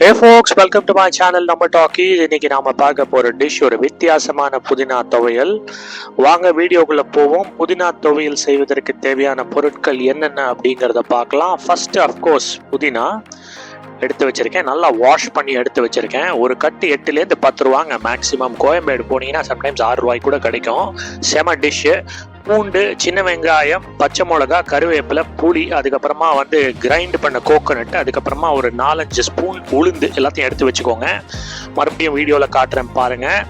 Hey folks welcome to my channel நம்ம டாக்கி இன்னைக்கு நாம பார்க்க போற டிஷ் ஒரு வித்தியாசமான புதினா துவையல். வாங்க வீடியோக்குள்ள போவோம். புதினா துவையல் செய்வதற்கு தேவையான பொருட்கள் என்னென்ன அப்படிங்கிறத பார்க்கலாம். ஃபர்ஸ்ட் அஃப்கோர்ஸ் புதினா. எடுத்து வச்சுருக்கேன். நல்லா வாஷ் பண்ணி எடுத்து வச்சுருக்கேன். ஒரு கட்டு எட்டுலேருந்து பத்து ரூபாங்க மேக்ஸிமம் கோயம்பேடு போனீங்கன்னா சம்டைம்ஸ் ஆறு ரூபாய்க்கு கூட கிடைக்கும். செம டிஷ்ஷு பூண்டு சின்ன வெங்காயம் பச்சை மிளகா கருவேப்பிலை புளி அதுக்கப்புறமா வந்து கிரைண்ட் பண்ண கோகோனட் அதுக்கப்புறமா ஒரு நாலஞ்சு ஸ்பூன் உளுந்து எல்லாத்தையும் எடுத்து வச்சுக்கோங்க. மறுபடியும் வீடியோவில் காட்டுறேன் பாருங்கள்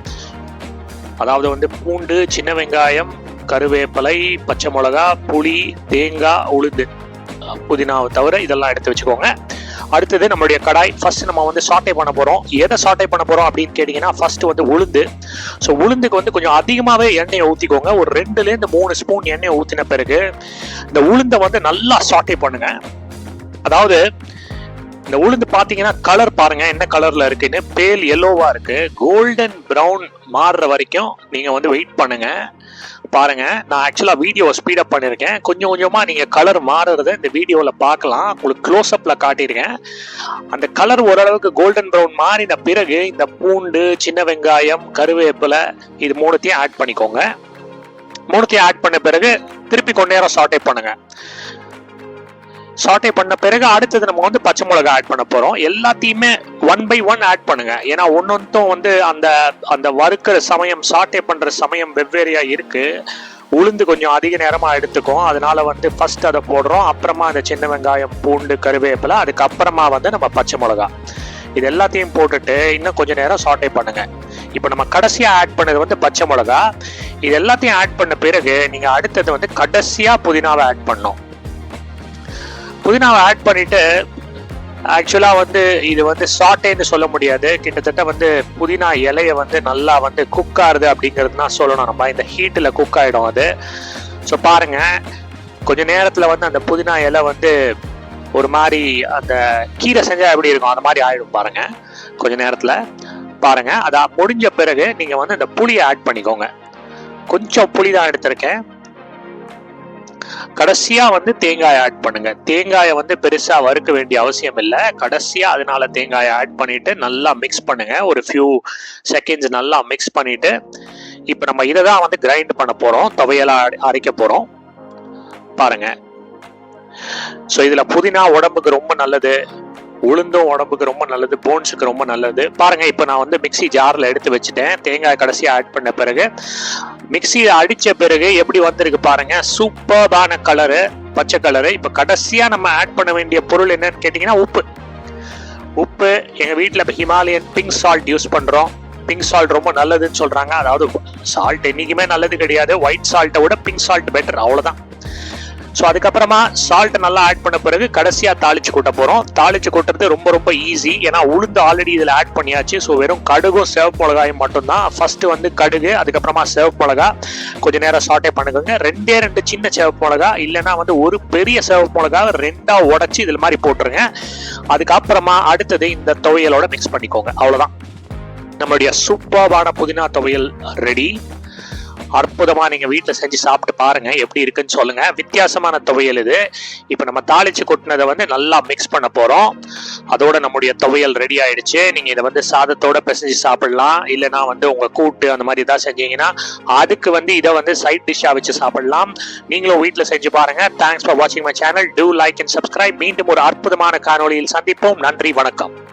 அதாவது வந்து பூண்டு சின்ன வெங்காயம் கருவேப்பிலை பச்சை மிளகா புளி தேங்காய் உளுந்து. புதினாவை தவிர இதெல்லாம் எடுத்து வச்சுக்கோங்க. அடுத்தது நம்மளுடைய கடாய். ஃபர்ஸ்ட் நம்ம வந்து சாட்டை பண்ண போறோம். எதை சாட்டை பண்ண போறோம் அப்படின்னு கேட்டீங்கன்னா ஃபர்ஸ்ட் வந்து உளுந்து. ஸோ உளுந்துக்கு வந்து கொஞ்சம் அதிகமாகவே எண்ணெயை ஊற்றிக்கோங்க ஒரு ரெண்டுலேருந்து மூணு ஸ்பூன் எண்ணெயை ஊற்றின பிறகு இந்த உளுந்தை வந்து நல்லா சாட்டை பண்ணுங்க. அதாவது இந்த உளுந்து பார்த்தீங்கன்னா கலர் பாருங்க. என்ன கலர்ல இருக்குன்னு? பேல் எல்லோவா இருக்கு. கோல்டன் ப்ரௌன் மாறுற வரைக்கும் நீங்க வந்து வெயிட் பண்ணுங்க. பாருங்க நான் ஆக்சுவலாக வீடியோவை ஸ்பீடப் பண்ணியிருக்கேன் கொஞ்சம் கொஞ்சமாக நீங்கள் கலர் மாறுறத இந்த வீடியோவில் பார்க்கலாம். உங்களுக்கு க்ளோஸ்அப்பில் காட்டியிருக்கேன். அந்த கலர் ஓரளவுக்கு கோல்டன் ப்ரௌன் மாறின பிறகு இந்த பூண்டு சின்ன வெங்காயம் கருவேப்பிலை இது மூணுத்தையும் ஆட் பண்ணிக்கோங்க. மூணுத்தையும் ஆட் பண்ண பிறகு திருப்பி கொஞ்ச நேரம் சாட்டே பண்ணுங்கள் சாட்டே பண்ண பிறகு அடுத்தது நம்ம வந்து பச்சை மிளகா ஆட் பண்ண போறோம். எல்லாத்தையுமே ஒன் பை ஒன் ஆட் பண்ணுங்க. ஏன்னா ஒன்னொன்றும் வந்து அந்த அந்த வறுக்கிற சமயம் சாட்டே பண்ற சமயம் வெவ்வேறையா இருக்கு. உளுந்து கொஞ்சம் அதிக நேரமாக எடுத்துக்கும். அதனால வந்து ஃபர்ஸ்ட் அதை போடுறோம். அப்புறமா அந்த சின்ன வெங்காயம் பூண்டு கருவேப்பிலை அதுக்கப்புறமா வந்து நம்ம பச்சை மிளகா. இது எல்லாத்தையும் போட்டுட்டு இன்னும் கொஞ்ச நேரம் சாட்டே பண்ணுங்க. இப்போ நம்ம கடைசியாக ஆட் பண்ணது வந்து பச்சை மிளகா. இது எல்லாத்தையும் ஆட் பண்ண பிறகு நீங்கள் அடுத்தது வந்து கடைசியாக புதினாவை ஆட் பண்ணோம் புதினாவை ஆட் பண்ணிட்டு ஆக்சுவலா வந்து இது வந்து சாட்டேன்னு சொல்ல முடியாது. கிட்டத்தட்ட வந்து புதினா இலைய வந்து நல்லா வந்து குக் ஆகுது அப்படிங்கிறது தான் சொல்லணும். நம்ம இந்த ஹீட்டில் குக் ஆகிடும் அது. ஸோ பாருங்க. கொஞ்ச நேரத்தில் வந்து அந்த புதினா இலை வந்து ஒரு மாதிரி அந்த கீரை செஞ்சா எப்படி இருக்கும்? அந்த மாதிரி ஆயிடும் பாருங்க. கொஞ்ச நேரத்தில். பாருங்க. அதை முடிஞ்ச பிறகு நீங்கள் வந்து இந்த புளியை ஆட் பண்ணிக்கோங்க. கொஞ்சம் புளி தான் எடுத்திருக்கேன். கடைசியா வந்து தேங்காயை ஆட் பண்ணுங்க. தேங்காயை வந்து பெருசா வறுக்க வேண்டிய அவசியம் இல்லை. கடைசியா அதனால தேங்காயை ஆட் பண்ணிட்டு நல்லா மிக்ஸ் பண்ணுங்க. ஒரு ஃபியூ செகண்ட்ஸ் நல்லா மிக்ஸ் பண்ணிட்டு இப்போ நம்ம இதை தான் வந்து கிரைண்ட் பண்ண போறோம். துவையலாக அரைக்க போறோம். பாருங்க. ஸோ இதில் புதினா உடம்புக்கு ரொம்ப நல்லது. உளுந்தும் உடம்புக்கு ரொம்ப நல்லது. போன்ஸுக்கு ரொம்ப நல்லது. பாருங்க இப்போ நான் வந்து மிக்ஸி ஜாரில் எடுத்து வச்சுட்டேன். தேங்காய் கடைசியாக ஆட் பண்ண பிறகு மிக்ஸியில் அடித்த பிறகு எப்படி வந்திருக்கு பாருங்க. சூப்பர்பான கலரு பச்சை கலரு இப்போ கடைசியாக நம்ம ஆட் பண்ண வேண்டிய பொருள் என்னன்னு கேட்டிங்கன்னா உப்பு. உப்பு எங்கள் வீட்டில் இப்போ ஹிமாலயன் பிங்க் சால்ட் யூஸ் பண்ணுறோம் பிங்க் சால்ட் ரொம்ப நல்லதுன்னு சொல்கிறாங்க அதாவது சால்ட் என்றைக்குமே நல்லது கிடையாது. ஒயிட் சால்ட்டை விட பிங்க் சால்ட் பெட்டர் அவ்வளோதான் ஸோ அதுக்கப்புறமா சால்ட் நல்லா ஆட் பண்ண பிறகு கடைசியாக தாளிச்சு கொட்ட போகிறோம் தாளிச்சு கொட்டுறது ரொம்ப ரொம்ப ஈஸி ஏன்னா உளுந்து ஆல்ரெடி இதில் ஆட் பண்ணியாச்சு. ஸோ வெறும் கடுகும் சிவப்பு மிளகாயும் மட்டும்தான். ஃபர்ஸ்ட் வந்து கடுகு அதுக்கப்புறமா சிவப்பு மிளகா. கொஞ்ச நேரம் சாட்டே பண்ணுங்க ரெண்டே ரெண்டு சின்ன சிவப்பு மிளகா. இல்லைன்னா வந்து ஒரு பெரிய சிவப்பு மிளகா ரெண்டாக உடச்சி இதில் மாதிரி போட்டுருங்க. அதுக்கப்புறமா அடுத்தது இந்த துவையலோட மிக்ஸ் பண்ணிக்கோங்க. அவ்வளோதான் நம்மளுடைய சூப்பர்பான புதினா துவையல் ரெடி அற்புதமாக நீங்கள் வீட்டில் செஞ்சு சாப்பிட்டு பாருங்கள் எப்படி இருக்குன்னு சொல்லுங்கள் வித்தியாசமான துவையல் இது. இப்போ நம்ம தாளிச்சு கொட்டினதை வந்து நல்லா மிக்ஸ் பண்ண போகிறோம் அதோட நம்முடைய துவையல் ரெடி ஆயிடுச்சு. நீங்கள் இதை வந்து சாதத்தோட பிசைஞ்சு சாப்பிடலாம். இல்லைனா வந்து உங்கள் கூட்டு அந்த மாதிரி எதாவது செஞ்சீங்கன்னா அதுக்கு வந்து இதை வந்து சைட் டிஷ்ஷாக வச்சு சாப்பிடலாம். நீங்களும் வீட்டில் செஞ்சு பாருங்க. தேங்க்ஸ் ஃபார் வாட்சிங் my channel do like and subscribe மீண்டும் ஒரு அற்புதமான காணொளியில் சந்திப்போம். நன்றி வணக்கம்.